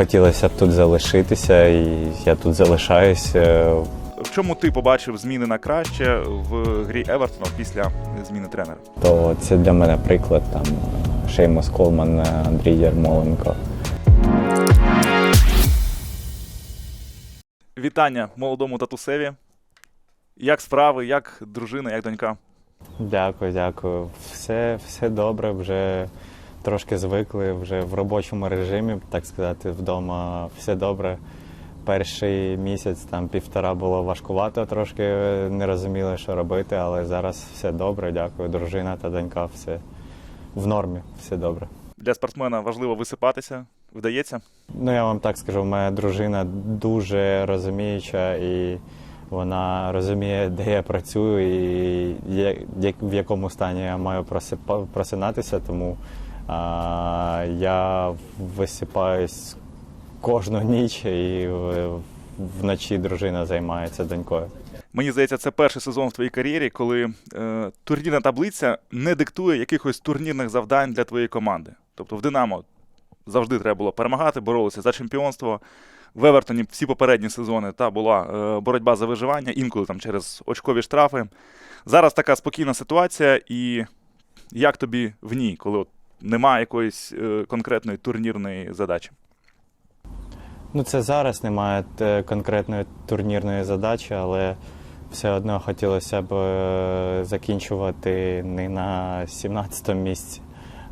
хотілося б тут залишитися, і я тут залишаюся. В чому ти побачив зміни на краще в грі Евертона після зміни тренера? То це для мене приклад там Шеймус Колман, Андрій Ярмоленко. Вітання молодому татусеві. Як справи, як дружина, як донька? Дякую, дякую. Все, все добре, вже трошки звикли, вже в робочому режимі, так сказати, вдома все добре. Перший місяць, там півтора було важкувато, трошки не розуміли, що робити, але зараз все добре, дякую. Дружина та донька, все в нормі, все добре. Для спортсмена важливо висипатися. Вдається? Ну, я вам так скажу, моя дружина дуже розуміюча і вона розуміє, де я працюю і в якому стані я маю просинатися, тому я висипаюсь кожну ніч і вночі дружина займається донькою. Мені здається, це перший сезон в твоїй кар'єрі, коли е, турнірна таблиця не диктує якихось турнірних завдань для твоєї команди. Тобто в Динамо завжди треба було перемагати, боролися за чемпіонство. В Евертоні всі попередні сезони та була е, боротьба за виживання, інколи там через очкові штрафи. Зараз така спокійна ситуація, і як тобі в ній, коли от немає якоїсь е, конкретної турнірної задачі? Ну, це зараз немає е, конкретної турнірної задачі, але все одно хотілося б е, закінчувати не на 17 місці,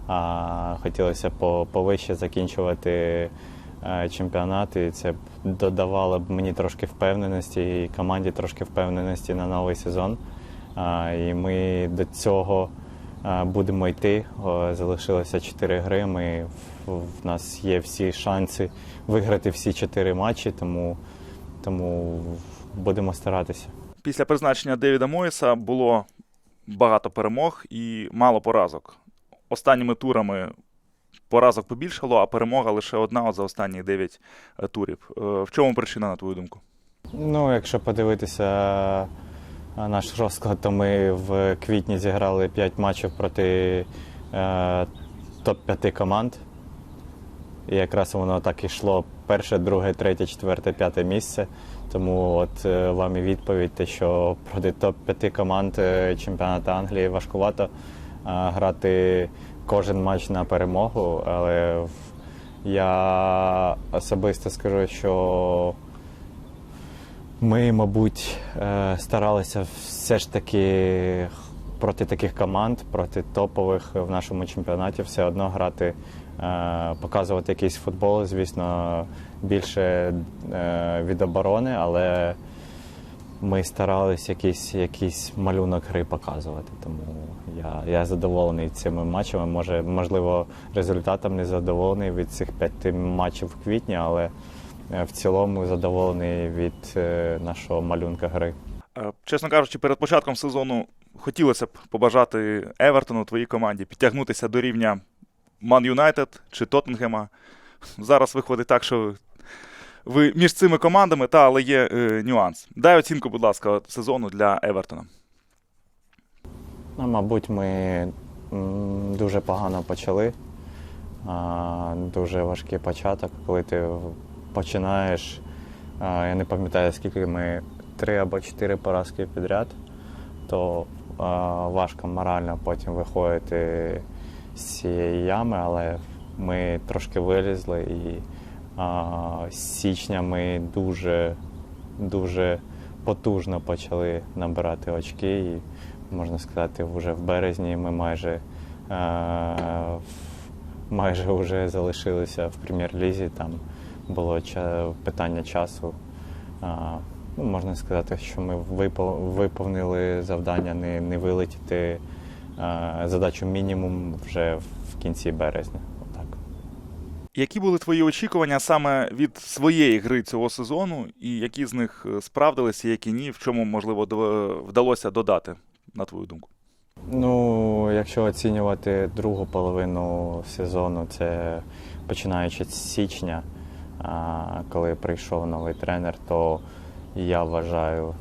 а хотілося по- повище закінчувати чемпіонат, і це б додавало б мені трошки впевненості і команді трошки впевненості на новий сезон. І ми до цього будемо йти. Залишилося 4 гри. Ми, в, нас є всі шанси виграти всі 4 матчі, тому, тому будемо старатися. Після призначення Девіда Моїса було багато перемог і мало поразок. Останніми турами поразок побільшало, а перемога лише одна от за останні 9 турів. Е, В чому причина, на твою думку? Ну, якщо подивитися наш розклад, то ми в квітні зіграли 5 матчів проти е, топ-5 команд. І якраз воно так і йшло перше, друге, третє, четверте, п'яте місце. Тому от е, вам і відповідь, те, що проти топ-5 команд е, чемпіонату Англії важкувато а, грати кожен матч на перемогу. Але я особисто скажу, що ми, мабуть, е, старалися все ж таки проти таких команд, проти топових в нашому чемпіонаті все одно грати, е, показувати якийсь футбол, звісно, більше е, від оборони, але ми старалися якийсь, якийсь малюнок гри показувати. Тому я, я задоволений цими матчами. Може, можливо, результатом не задоволений від цих п'яти матчів в квітні, але в цілому задоволений від е, нашого малюнка гри. Е, Чесно кажучи, перед початком сезону хотілося б побажати Евертону, твоїй команді, підтягнутися до рівня Ман Юнайтед чи Тоттенгема. Зараз виходить так, що ви між цими командами, та, але є е, нюанс. Дай оцінку, будь ласка, сезону для Евертона. Ну, мабуть, ми дуже погано почали. Дуже важкий початок, коли ти починаєш. Я не пам'ятаю, скільки ми три або чотири поразки підряд, то важко морально потім виходити з цієї ями, але ми трошки вилізли і з січня ми дуже, дуже потужно почали набирати очки. І можна сказати, вже в березні ми майже, майже вже залишилися в прем'єр-лізі. Там було питання часу. Ну, можна сказати, що ми випо- виповнили завдання не, не вилетіти задачу мінімум вже в кінці березня. Отак. Які були твої очікування саме від своєї гри цього сезону, і які з них е, справдилися, які ні, в чому, можливо, вдалося додати, на твою думку? Ну, якщо оцінювати другу половину сезону, це починаючи з січня, коли прийшов новий тренер, то я вважаю,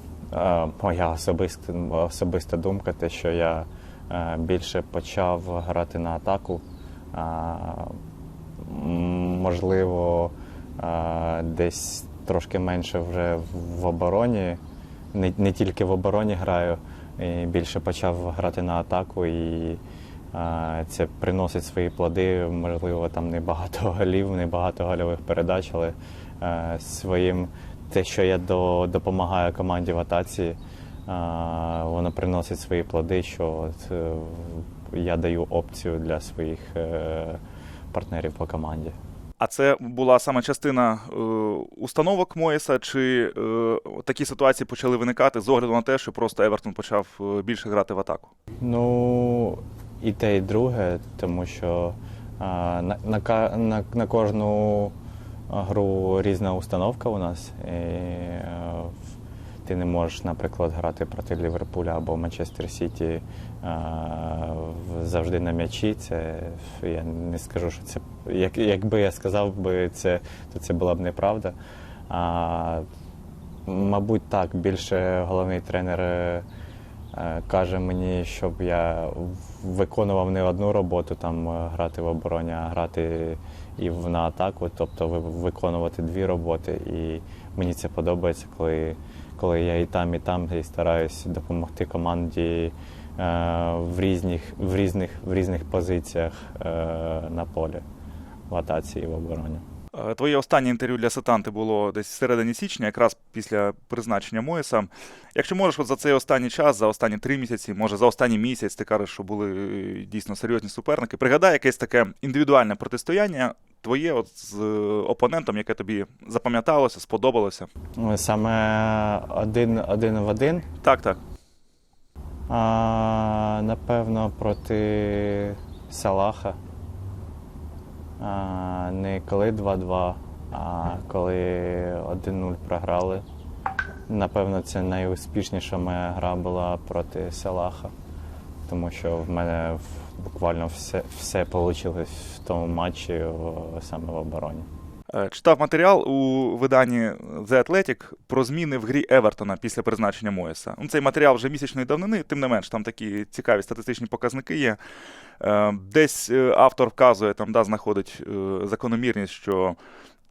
моя особиста, особиста думка, те, що я е, більше почав грати на атаку. Можливо, десь трошки менше вже в- обороні. Не, не тільки в обороні граю, і більше почав грати на атаку, і це приносить свої плоди. Можливо, там не багато голів, не багато гольових передач, але е, своїм те, що я до, допомагаю команді в атаці, а, воно приносить свої плоди, що е, я даю опцію для своїх е, партнерів по команді. А це була саме частина е, установок Моєса, чи е, такі ситуації почали виникати з огляду на те, що просто Евертон почав е, більше грати в атаку? Ну, і те, і друге, тому що на, на, на, кожну гру різна установка у нас. І, е, ти не можеш, наприклад, грати проти Ліверпуля або Манчестер Сіті завжди на м'ячі. Це я не скажу, що це як, якби я сказав би це, то це була б неправда. А, мабуть, так, більше головний тренер. е, каже мені, щоб я виконував не одну роботу, там е, грати в обороні, а грати і на атаку, тобто виконувати дві роботи. І мені це подобається, коли, коли я і там, і там і стараюсь допомогти команді е, в різних, в різних, в різних позиціях е, на полі, в атаці і в обороні. Е, Твоє останнє інтерв'ю для Сетанти було десь всередині січня, якраз після призначення Моєса. Якщо можеш, от за цей останній час, за останні три місяці, може за останній місяць, ти кажеш, що були е, дійсно серйозні суперники. Пригадай якесь таке індивідуальне протистояння твоє от з е, опонентом, яке тобі запам'яталося, сподобалося. Саме один, один в один Так, так. А, напевно, проти Салаха. А, не коли 2-2, а коли 1-0 програли. Напевно, це найуспішніша моя гра була проти Салаха, тому що в мене буквально все, все вийшло в тому матчі саме в обороні. Е, Читав матеріал у виданні The Athletic про зміни в грі Евертона після призначення Моєса. Ну, цей матеріал вже місячної давнини, тим не менш, там такі цікаві статистичні показники є. Е, Десь е, автор вказує, там да, знаходить закономірність, що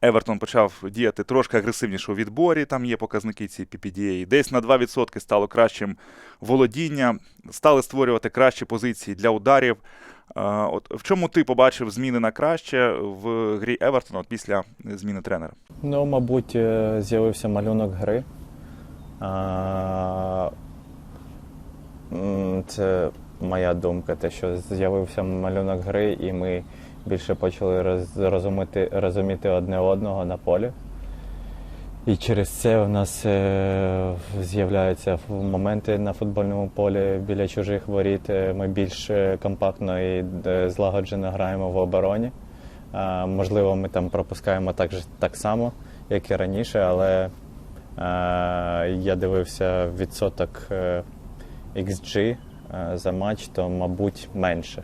Евертон почав діяти трошки агресивніше у відборі, там є показники ці PPDA. Десь на 2% стало кращим володіння, стали створювати кращі позиції для ударів. От в чому ти побачив зміни на краще в грі Евертона після зміни тренера? Ну, мабуть, е, з'явився малюнок гри. Це моя думка, те, що з'явився малюнок гри, і ми більше почали розуміти, розуміти одне одного на полі. І через це у нас е, з'являються моменти на футбольному полі біля чужих воріт. Е, Ми більш е, компактно і е, злагоджено граємо в обороні. Можливо, ми там пропускаємо так, так само, як і раніше, але е, я дивився відсоток е, XG е, за матч, то, мабуть, менше.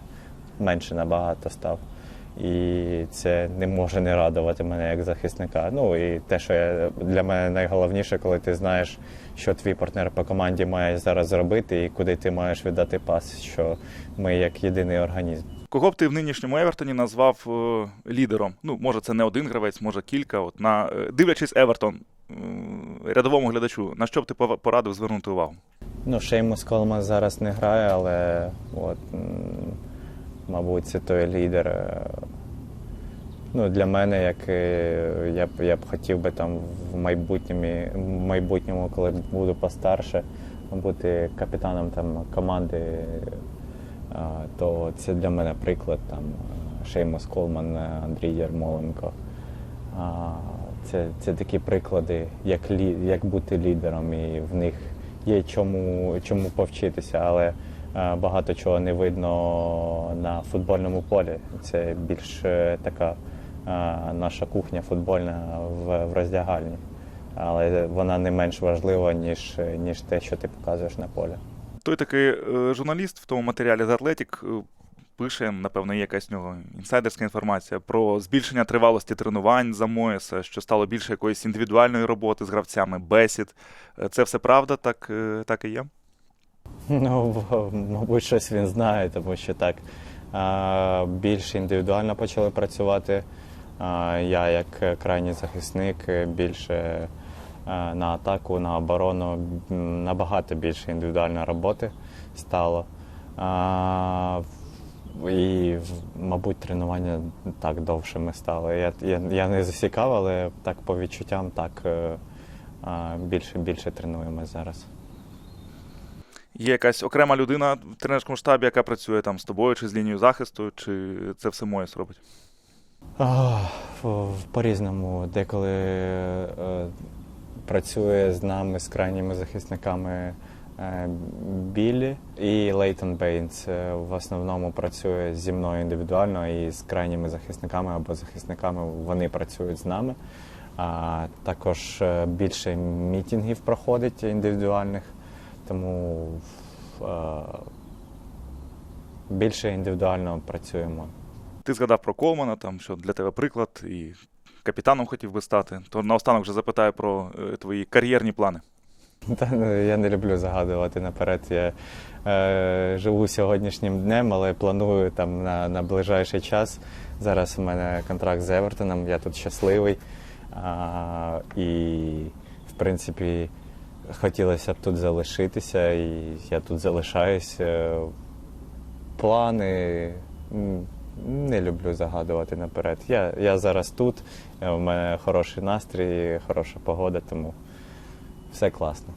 Менше набагато став. І це не може не радувати мене як захисника. Ну і те, що я, для мене найголовніше, коли ти знаєш, що твій партнер по команді має зараз зробити і куди ти маєш віддати пас, що ми як єдиний організм. Кого б ти в нинішньому Евертоні назвав е, лідером? Ну, може, це не один гравець, може кілька. От на е, дивлячись Евертон, е, рядовому глядачу, на що б ти порадив звернути увагу? Ну, Шеймус Колман зараз не грає, але от, мабуть, це той лідер. е, Ну, для мене, як е, я б я б хотів би там в майбутньому, в майбутньому, коли буду постарше, бути капітаном там команди, е, то це для мене приклад там Шеймус Колман, Андрій Ярмоленко. Це, це такі приклади, як, як бути лідером, і в них є чому, чому повчитися, але багато чого не видно на футбольному полі. Це більш е, така е, наша кухня футбольна в, роздягальні. Але вона не менш важлива, ніж, ніж те, що ти показуєш на полі. Той такий е, журналіст в тому матеріалі Athletic е, пише, напевно, є якась в нього інсайдерська інформація про збільшення тривалості тренувань за Моєса, що стало більше якоїсь індивідуальної роботи з гравцями, бесід. Е, Це все правда, так, е, так і є? Ну, мабуть, щось він знає, тому що так більш індивідуально почали працювати. Я, як крайній захисник, більше на атаку, на оборону набагато більше індивідуальної роботи стало. І, мабуть, тренування так довшими стали. Я, я, я не засікав, але так по відчуттям так е, більше більше тренуємося зараз. Є якась окрема людина в тренерському штабі, яка працює там з тобою, чи з лінією захисту, чи це все Моєс робить? В- в- По-різному. Деколи е, працює з нами, з крайніми захисниками е, Біллі і Лейтон Бейнс. Е, В основному працює зі мною індивідуально і з крайніми захисниками або захисниками вони працюють з нами. А також е, більше мітінгів проходить індивідуальних, тому е, більше індивідуально працюємо. Ти згадав про Колмана, там, що для тебе приклад, і капітаном хотів би стати. То наостанок вже запитаю про е, твої кар'єрні плани. Та ну, я не люблю загадувати наперед. Я е, живу сьогоднішнім днем, але планую там на, на ближайший час. Зараз у мене контракт з Евертоном, я тут щасливий. А, і, в принципі, хотілося б тут залишитися, і я тут залишаюсь. Е, Плани не люблю загадувати наперед. Я, я зараз тут, е, у мене хороший настрій, хороша погода, тому все класно.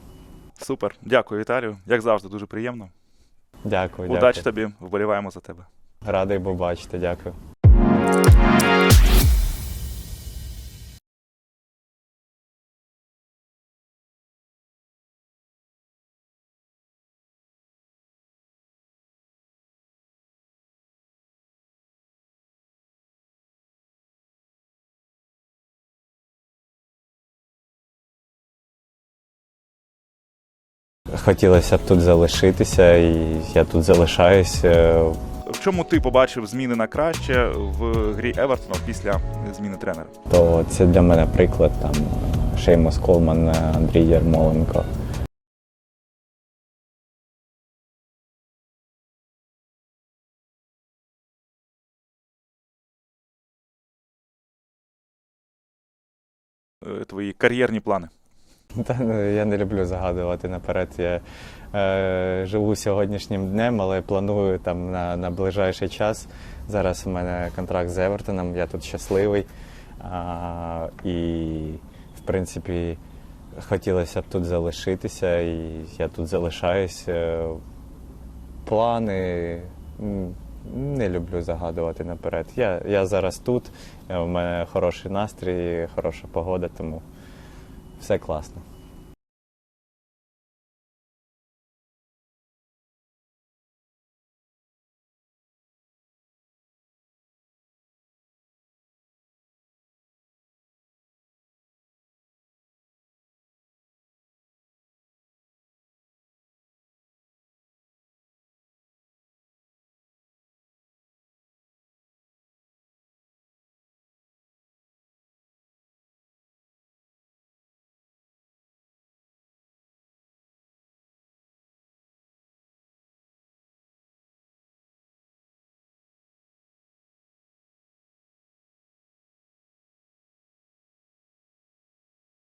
Супер. Дякую, Віталію. Як завжди, дуже приємно. Дякую, Удачі дякую. тобі, вболіваємо за тебе. Радий був бачити, дякую. Хотілося б тут залишитися, і я тут залишаюсь. Е, В чому ти побачив зміни на краще в грі Евертона після зміни тренера? То це для мене приклад там Шеймус Колман, е, Андрій Ярмоленко. Е, Твої кар'єрні плани. Та ну, я не люблю загадувати наперед. Я е, живу сьогоднішнім днем, але планую там на, на ближайший час. Зараз у мене контракт з Евертоном, я тут щасливий. А, і, в принципі, хотілося б тут залишитися, і я тут залишаюсь. Е, Плани не люблю загадувати наперед. Я, я зараз тут, е, у мене хороший настрій, хороша погода, тому все класно.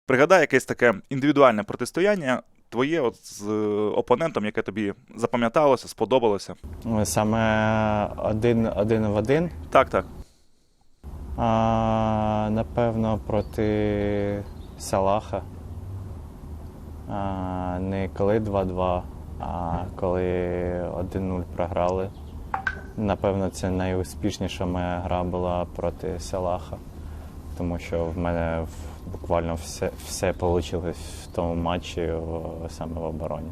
Пригадай якесь таке індивідуальне протистояння твоє от з е, опонентом, яке тобі запам'яталося, сподобалося. Саме один, один в один. Так, так. А, напевно, проти Салаха. А, не коли 2-2, а коли 1-0 програли. Напевно, це найуспішніша моя гра була проти Салаха, тому що в мене в- буквально все, все вийшло в тому матчі саме в обороні.